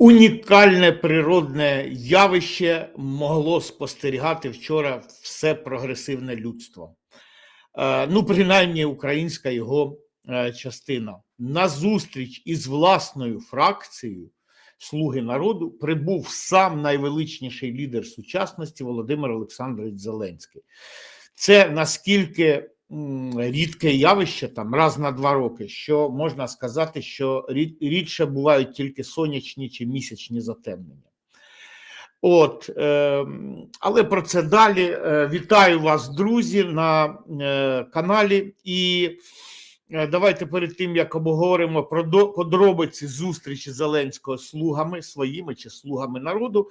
Унікальне природне явище могло спостерігати вчора все прогресивне людство. Е, Ну, принаймні, українська його е, частина. На зустріч із власною фракцією Слуги народу прибув сам найвеличніший лідер сучасності Володимир Олександрович Зеленський. Це наскільки рідке явище там раз на два роки, що можна сказати, що рідше бувають тільки сонячні чи місячні затемнення. От, е, але про це далі. Е, вітаю вас, друзі, на е, каналі. І е, давайте перед тим, як обговоримо про подробиці зустрічі Зеленського з слугами своїми чи слугами народу.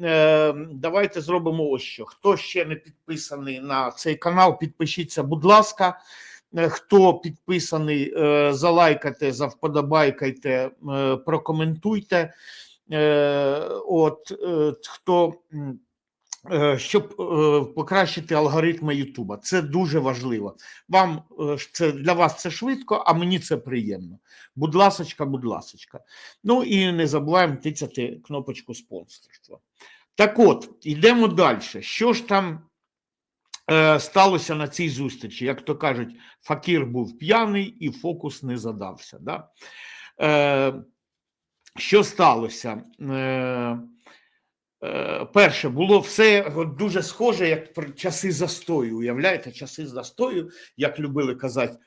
Е, давайте зробимо ось що. Хто ще не підписаний на цей канал, підпишіться, будь ласка. Е, Хто підписаний, е, залайкайте, завподобайкайте, е, прокоментуйте. От хто щоб е, покращити алгоритми Ютуба, це дуже важливо. Вам е, це для вас це швидко, а мені це приємно. Будь ласочка, будь ласочка. Ну і не забуваємо тицяти кнопочку спонсорства. Так от, йдемо далі. Що ж там е, сталося на цій зустрічі? Як то кажуть, факір був п'яний і фокус не задався. Да? Е, що сталося? Е, е, перше, було все дуже схоже, як про часи застою. Уявляєте, часи застою, як любили казати,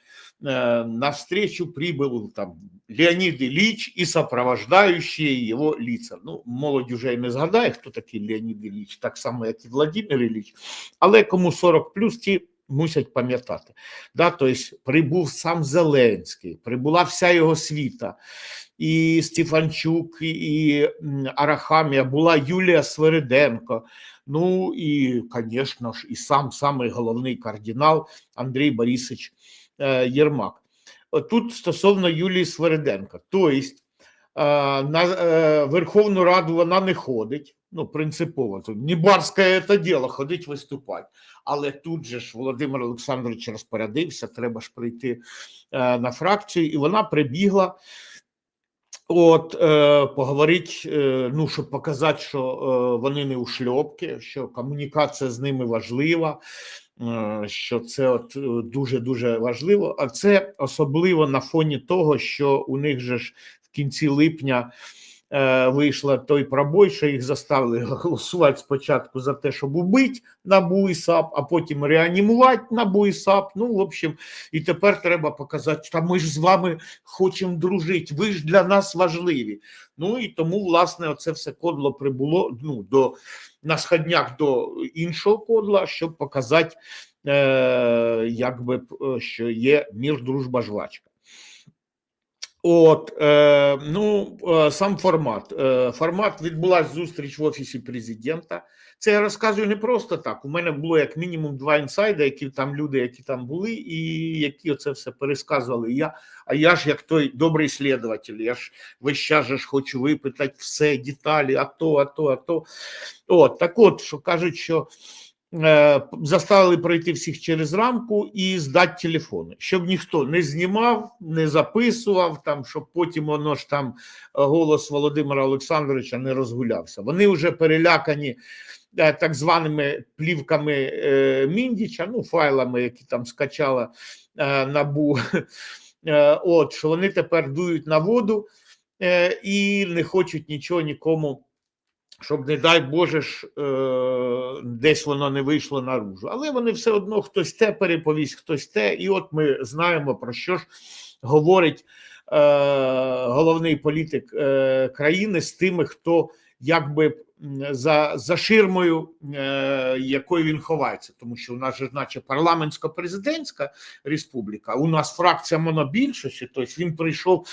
э, навстречу прибыл там Леонид Ильич и сопровождающие его лица. Ну, молодь уже і не згадає, хто такий Леонід Ильич, так само, як і Владимир Ильич, але кому 40 плюс, ті мусять пам'ятати. Да, тобто прибув сам Зеленський, прибула вся його світа, і Стефанчук, і, Арахамія, була Юлія Свериденко. Ну і, звісно ж, і сам самий головний кардинал Андрій Борисович е, Єрмак. От Тут стосовно Юлії Свериденко. Тобто е, на е, Верховну Раду вона не ходить. Ну, принципово, тут не барське це діло, ходить виступати. Але тут же ж Володимир Олександрович розпорядився, треба ж прийти е, на фракцію, і вона прибігла. От е, поговорить, е, ну щоб показати, що е, вони не у шльопки, що комунікація з ними важлива, е, що це от дуже дуже важливо. А це особливо на фоні того, що у них же ж в кінці липня е, вийшла той пробой, що їх заставили голосувати спочатку за те, щоб убити НАБУ і САП, а потім реанімувати НАБУ і САП. Ну, в общем, і тепер треба показати, що ми ж з вами хочемо дружити, ви ж для нас важливі. Ну і тому, власне, оце все кодло прибуло ну, до, на сходняк до іншого кодла, щоб показати, е, якби, е, що є мір, дружба, жвачка. От, е, ну, е, сам формат. Е, формат відбулася зустріч в Офісі президента. Це я розказую не просто так. У мене було як мінімум два інсайди, які там люди, які там були, і які оце все пересказували. Я, а я ж як той добрий слідователь, я ж весь час ж хочу випитати все, деталі, а то, а то, а то. От, так от, що кажуть, що заставили пройти всіх через рамку і здати телефони, щоб ніхто не знімав, не записував, там, щоб потім воно ж там е, голос Володимира Олександровича не розгулявся. Вони вже перелякані е, так званими плівками е, Міндіча, ну, файлами, які там скачала е, набу. Е, От що вони тепер дують на воду е, і не хочуть нічого нікому щоб, не дай Боже ж, е, десь воно не вийшло наружу. Але вони все одно хтось те переповість, хтось те. І от ми знаємо, про що ж говорить е, головний політик е, країни з тими, хто якби за, за ширмою, е, якою він ховається, тому що у нас же, наче парламентсько-президентська республіка, у нас фракція монобільшості, тобто він прийшов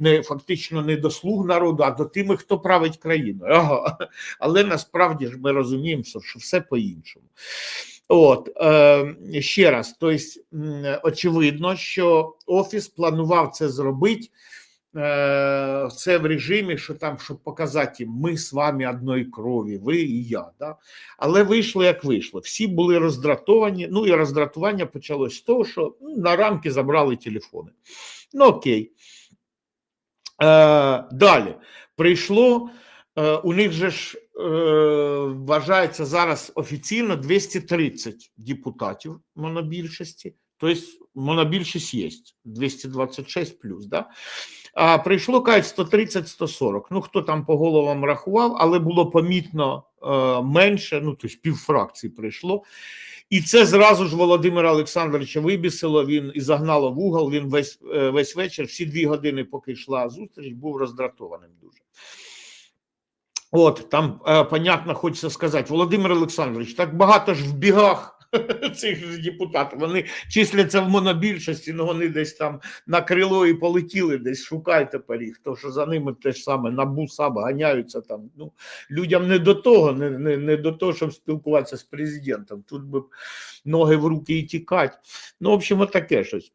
не фактично не до слуг народу, а до тими, хто править країною. Ага. Але насправді ж ми розуміємо, що все по-іншому. От е, ще раз, тобто, очевидно, що офіс планував це зробити. Це в режимі, що там, щоб показати, ми з вами одної крові, ви і я. Да? Але вийшло як вийшло. Всі були роздратовані. Ну і роздратування почалось з того, що ну, на рамки забрали телефони. Ну окей. Е, далі. прийшло, е, у них же ж е, вважається зараз офіційно 230 депутатів монобільшості, тобто монобільшість є 226 плюс, да? А прийшло, кажуть, 130-140. Ну, хто там по головам рахував, але було помітно менше, ну, тобто півфракції прийшло. І це зразу ж Володимира Олександровича вибісило, він і загнало в угол, він весь, е, весь вечір, всі дві години, поки йшла зустріч, був роздратованим дуже. От, там, е, понятно, хочеться сказати, Володимир Олександрович, так багато ж в бігах цих депутатів, вони числяться в монобільшості, але вони десь там на крило і полетіли, десь шукайте поріг, то що за ними те ж саме набу САБ ганяються там. Ну, людям не до того, не, не, не до того, щоб спілкуватися з президентом. Тут би ноги в руки і тікати. Ну, в общем, отаке таке щось.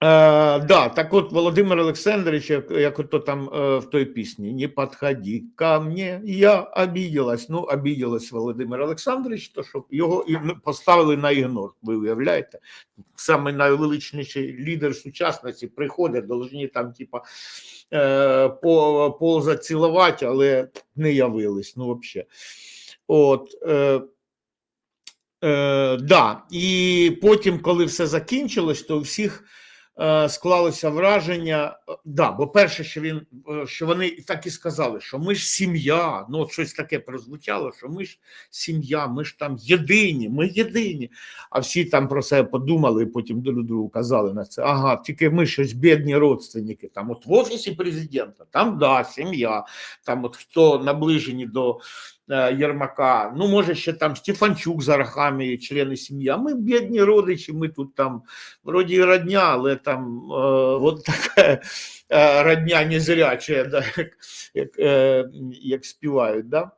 Е, да, так от Володимир Олександрович, як, як ото там е, в той пісні, не підходи ко мне, я обиделась. Ну, обиделась Володимир Олександрович, то що його поставили на ігнор, ви уявляєте? Саме найвеличніший лідер сучасності приходить, должні там, типа, е, по, полза цілувати, але не явились, ну, взагалі. От, е, Е, да. І потім, коли все закінчилось, то у всіх склалося враження. е, Да, бо перше, що він е, що вони так і сказали, що ми ж сім'я. Ну, от щось таке прозвучало, що ми ж сім'я, ми ж там єдині, ми єдині. А всі там про себе подумали і потім друг другу казали на це. Ага, тільки ми щось бідні родственники. Там, от в офісі президента, там да, сім'я, там от хто наближені до е, Єрмака. Ну, може, ще там Стефанчук з Арахамі, члени сім'ї. А ми бідні родичі, ми тут там вроді і родня, але там е, от така родня незряча, да, як, як, е, як співають. Да?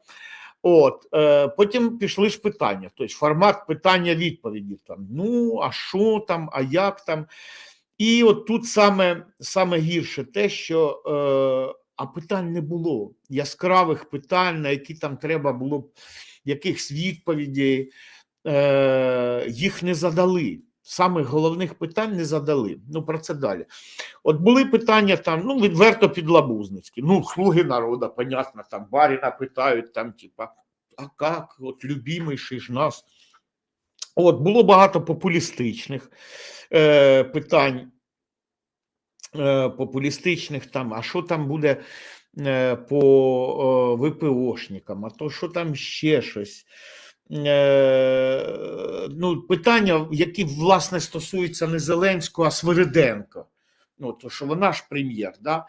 От, е, потім пішли ж питання, тобто формат питання-відповіді. Там, ну, а що там, а як там. І от тут саме, саме гірше те, що е, а питань не було. Яскравих питань, на які там треба було б якихось відповідей, е, їх не задали. Самих головних питань не задали. Ну, про це далі. От були питання там, ну, відверто підлабузницькі. Ну, слуги народу, понятно, там баріна питають, там, типа, а як, от любимийший ж нас. От, було багато популістичних е, питань популістичних там, а що там буде е, по е, ВПОшникам, а то що там ще щось. Е, ну, питання, які власне стосуються не Зеленського, а Свириденко. Ну, то що вона ж прем'єр, да?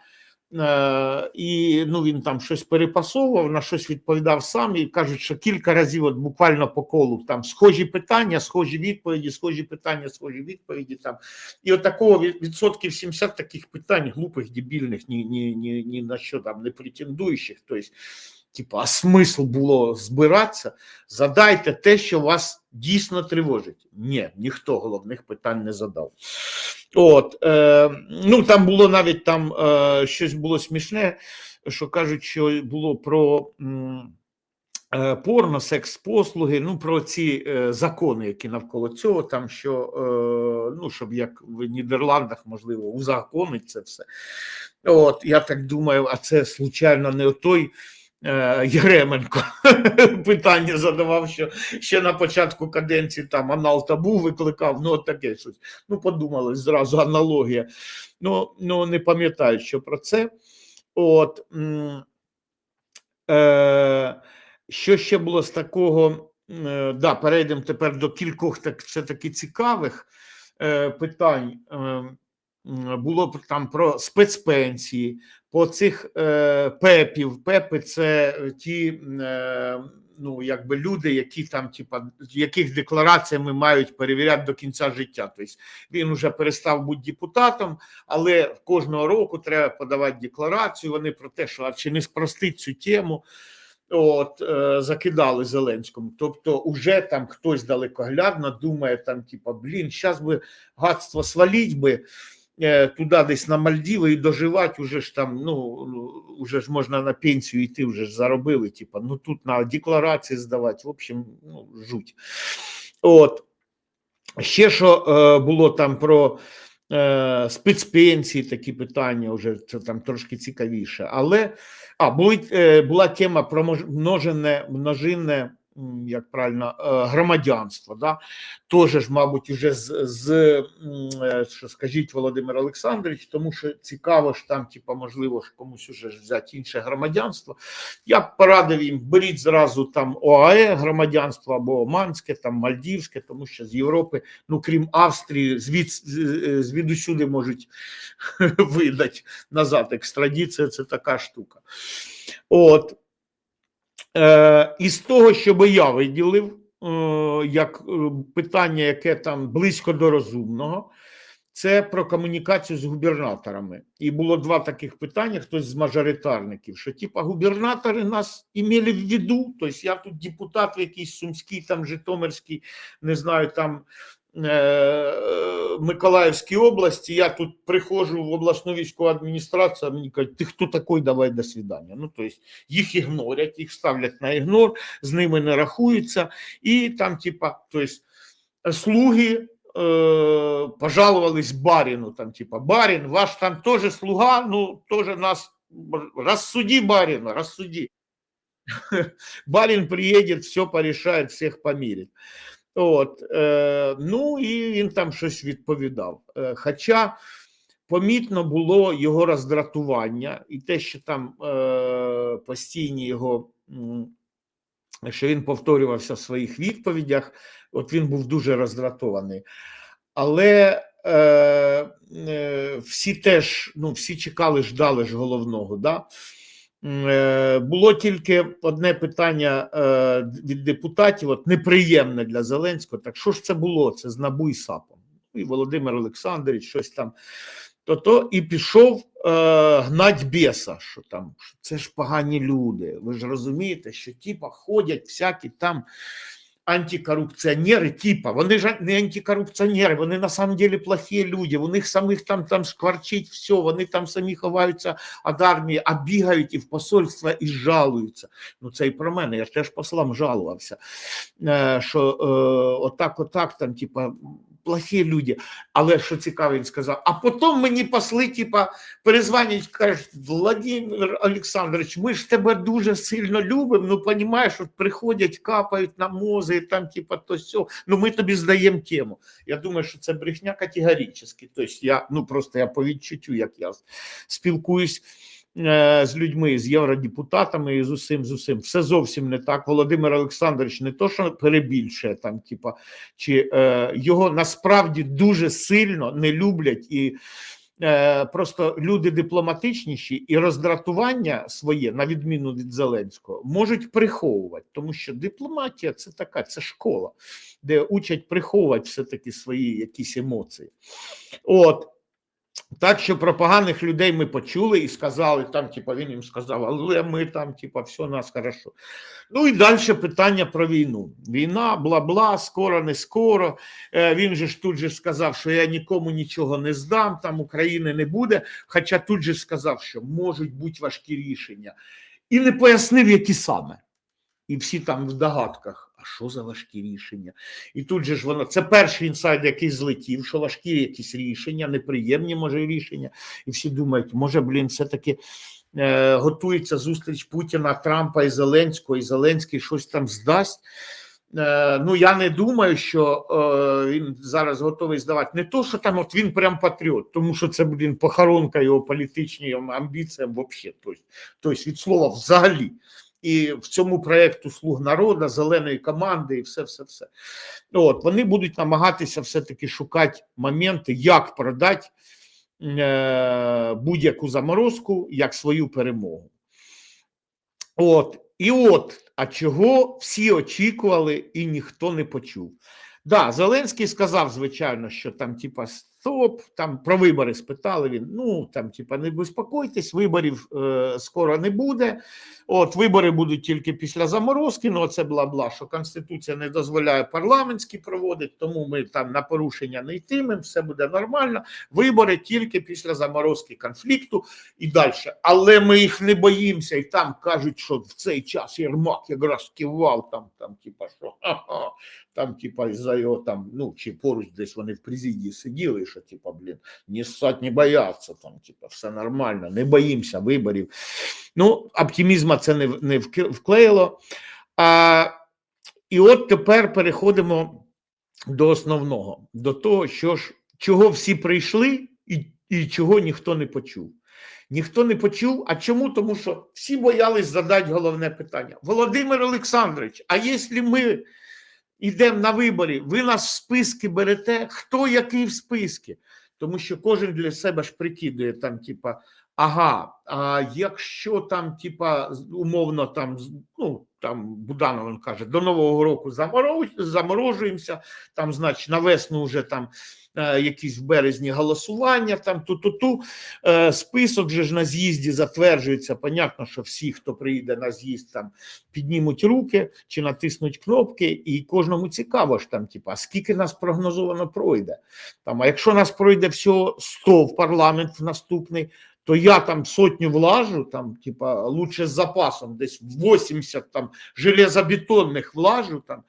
Е, і ну, він там щось перепасовував, на щось відповідав сам, і кажуть, що кілька разів, от буквально по колу, там схожі питання, схожі відповіді, схожі питання, схожі відповіді. Там. І от такого відсотків 70 таких питань, глупих, дебільних, ні, ні, ні, ні на що там не претендуючих. Тобто, типу, а смисл було збиратися, задайте те, що вас дійсно тривожить. Ні, ніхто головних питань не задав. От, е, ну там було навіть там е, щось було смішне, що кажуть, що було про е, порно, секс-послуги, ну про ці е, закони, які навколо цього, там що е, ну, щоб як в Нідерландах, можливо, узаконить це все. От, я так думаю, а це случайно не той. Е, Єременко питання задавав, що ще на початку каденції там анал табу викликав, ну от таке щось. Ну, подумали зразу аналогія. Ну, ну не пам'ятаю, що про це. От, е, що ще було з такого? Е, да, перейдемо тепер до кількох так, все-таки цікавих е, питань. Е, м, було там про спецпенсії, по цих е, пепів. Пепи це е, ті. Е, Ну, якби люди, які там, типа, яких деклараціями мають перевіряти до кінця життя. Тобто він вже перестав бути депутатом, але кожного року треба подавати декларацію. Вони про те, що а чи не спростить цю тему, от е, закидали Зеленському. Тобто, уже там хтось далекоглядно думає, там, типа, блін, зараз би гадство сваліть би. Е, Туди десь на Мальдіви і доживати уже ж там, ну ну, уже ж можна на пенсію йти, вже ж заробили. Типа, ну тут на декларації здавати. В общем, ну, жуть. От ще що е, було там про е, спецпенсії, такі питання вже це там трошки цікавіше. Але а, були, е, була тема про множене, множинне, як правильно, е, громадянство. Да? Теж ж, мабуть, вже з, з е, що скажіть Володимир Олександрович, тому що цікаво ж там, типа, можливо, ж комусь уже взяти інше громадянство. Я б порадив їм, беріть зразу там ОАЕ громадянство або Оманське, там Мальдівське, тому що з Європи, ну крім Австрії, звід, звідусюди можуть видати назад. Екстрадиція це така штука. От. Е, із того, що би я виділив, е, як е, питання, яке там близько до розумного, це про комунікацію з губернаторами. І було два таких питання: хтось з мажоритарників, що типа губернатори нас імели в виду. Тобто я тут депутат якийсь сумський, там Житомирський, не знаю, там Миколаївській області. Я тут приходжу в обласну військову адміністрацію, а мені кажуть, ти хто такий, давай до свидання. Ну, тобто їх ігнорять, їх ставлять на ігнор, з ними не рахуються, і там, типа, тобто, слуги э, пожаловались барину, там, типа, барин, ваш там тоже слуга, ну, тоже нас, рассуди барина, рассуди. Барин приедет, все порешает, всех помирит. От, е, ну і він там щось відповідав. Е, хоча помітно було його роздратування і те, що там е, постійні його, що він повторювався в своїх відповідях, от він був дуже роздратований. Але е, е, всі теж, ну, всі чекали, ждали ж головного. Да? Е, Було тільки одне питання е, від депутатів, от неприємне для Зеленського. Так що ж це було? Це з НАБУ і САПом. І Володимир Олександрович щось там. То-то і пішов е, гнать біса, що там що це ж погані люди. Ви ж розумієте, що типа ходять всякі там антикорупціонери, типа, вони ж не антикорупціонери, вони на самом деле плохі люди, у них самих там там шкварчить все, вони там самі ховаються від армії, а бігають і в посольство і жалуються. Ну це і про мене, я ж теж послам жалувався, е, що е, отак, отак, там, типа, плохі люди. Але що цікаво, він сказав, а потім мені посли, типа, перезвонять, кажуть, Владимир Олександрович, ми ж тебе дуже сильно любимо, ну розумієш, от приходять, капають на мози, там, типа, то все, ну ми тобі здаємо тему. Я думаю, що це брехня категорично. Тобто я, ну просто я по відчуттю, як я спілкуюсь з людьми, з євродепутатами і з усім, з усім. Все зовсім не так. Володимир Олександрович не то, що перебільшує там, типа, чи е, його насправді дуже сильно не люблять і. Е, Просто люди дипломатичніші і роздратування своє, на відміну від Зеленського, можуть приховувати, тому що дипломатія це така, це школа, де учать приховувати все-таки свої якісь емоції. От. Так що про поганих людей ми почули і сказали, там, типа, він їм сказав, але ми там, типа, все у нас хорошо. Ну і далі питання про війну. Війна, бла-бла, скоро, не скоро. Е, Він же ж тут же сказав, що я нікому нічого не здам, там України не буде. Хоча тут же сказав, що можуть бути важкі рішення. І не пояснив, які саме. І всі там в догадках. А що за важкі рішення? І тут же ж воно це перший інсайд, який злетів, що важкі якісь рішення, неприємні може рішення. І всі думають, може, блін, все-таки е, готується зустріч Путіна, Трампа і Зеленського, і Зеленський щось там здасть. Е, ну я не думаю, що е, він зараз готовий здавати. Не то, що там от він прям патріот, тому що це блін, похоронка його політичним амбіціям, взагалі. Тобто, від слова взагалі. І в цьому проєкту слуг народу, зеленої команди, і все, все, все. От вони будуть намагатися все-таки шукати моменти, як продати е, будь-яку заморозку як свою перемогу. От, і от, а чого всі очікували і ніхто не почув. Да, Зеленський сказав, звичайно, що там, типа, стоп, там про вибори спитали він. Ну там, типа, не безпокойтесь, виборів е, скоро не буде. От вибори будуть тільки після заморозки. Ну, це бла бла, що Конституція не дозволяє парламентські проводити, тому ми там на порушення не йтимемо, все буде нормально. Вибори тільки після заморозки конфлікту і далі. Але ми їх не боїмося, і там кажуть, що в цей час Єрмак якраз кивав там, там, типа, що ха-ха, там, типа, за його там, ну чи поруч десь вони в президії сиділи, що типа, блін, не ссать, не бояться, там, типа, все нормально, не боїмося виборів. Ну, оптимізма це не, не вклеїло. А, і от тепер переходимо до основного, до того, що ж, чого всі прийшли і, і чого ніхто не почув. Ніхто не почув. А чому? Тому що всі боялись задати головне питання. Володимир Олександрович, а якщо ми йдемо на вибори, ви нас в списки берете, хто який в списки? Тому що кожен для себе ж прикидує там, типа, ага, а якщо там, типа, умовно, там, ну, там Буданов каже, до Нового року заморожуємося, там, значить, на весну вже там е, якісь в березні голосування, там ту-ту-ту. Е, список же ж на з'їзді затверджується. Понятно, що всі, хто приїде на з'їзд, там піднімуть руки чи натиснуть кнопки, і кожному цікаво ж там, типа, скільки нас прогнозовано пройде. Там, а якщо нас пройде всього 100 в парламент в наступний, то я там сотню влажу, там, типа, лучше з запасом, десь 80 там железобетонних влажу там.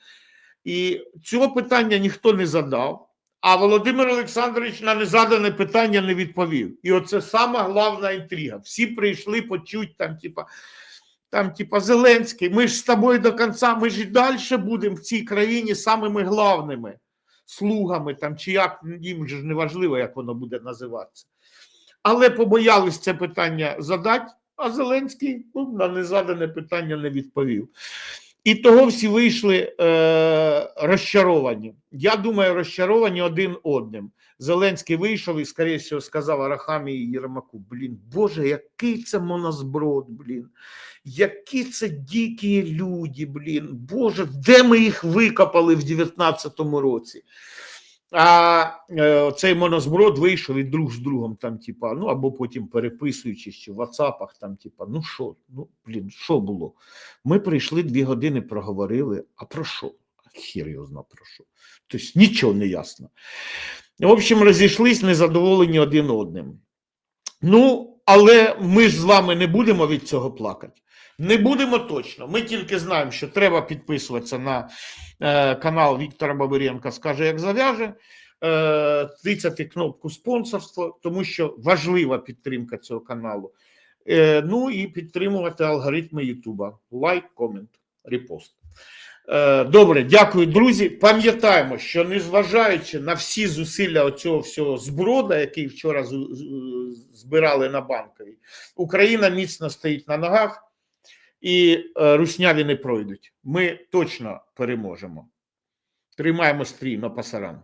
І цього питання ніхто не задав. А Володимир Олександрович на незадане питання не відповів. І оце сама головна інтрига. Всі прийшли почуть там, типа, там, типа, Зеленський, ми ж з тобою до кінця, ми ж і далі будемо в цій країні самими главними слугами, там, чи як їм ж не важливо, як воно буде називатися. Але побоялись це питання задати, а Зеленський ну, на незадане питання не відповів. І того всі вийшли е, розчаровані. Я думаю, розчаровані один одним. Зеленський вийшов і, скоріше всього, сказав Арахамі і Єрмаку: Блін, Боже, який це монозброд, блін, які це дикі люди, блін, Боже, де ми їх викопали в 19-му році? А е, цей монозброд вийшов і друг з другом, там, типа, ну або потім переписуючись чи в WhatsApp, там, типа, ну що, ну блін, що було? Ми прийшли дві години, проговорили. А про що? Хір про що. Тобто нічого не ясно. В общем, розійшлись незадоволені один одним. Ну, але ми ж з вами не будемо від цього плакати. Не будемо точно. Ми тільки знаємо, що треба підписуватися на е, канал Віктора Бабиренка Скаже, як зав'яже, е, тицяти кнопку спонсорство, тому що важлива підтримка цього каналу. Е, ну і підтримувати алгоритми Ютуба. Лайк, комент, репост. Е, Добре, дякую, друзі. Пам'ятаємо, що незважаючи на всі зусилля оцього всього зброда, який вчора збирали на банковій, Україна міцно стоїть на ногах, і е, русняві не пройдуть. Ми точно переможемо. Тримаємо стрій на пасаран.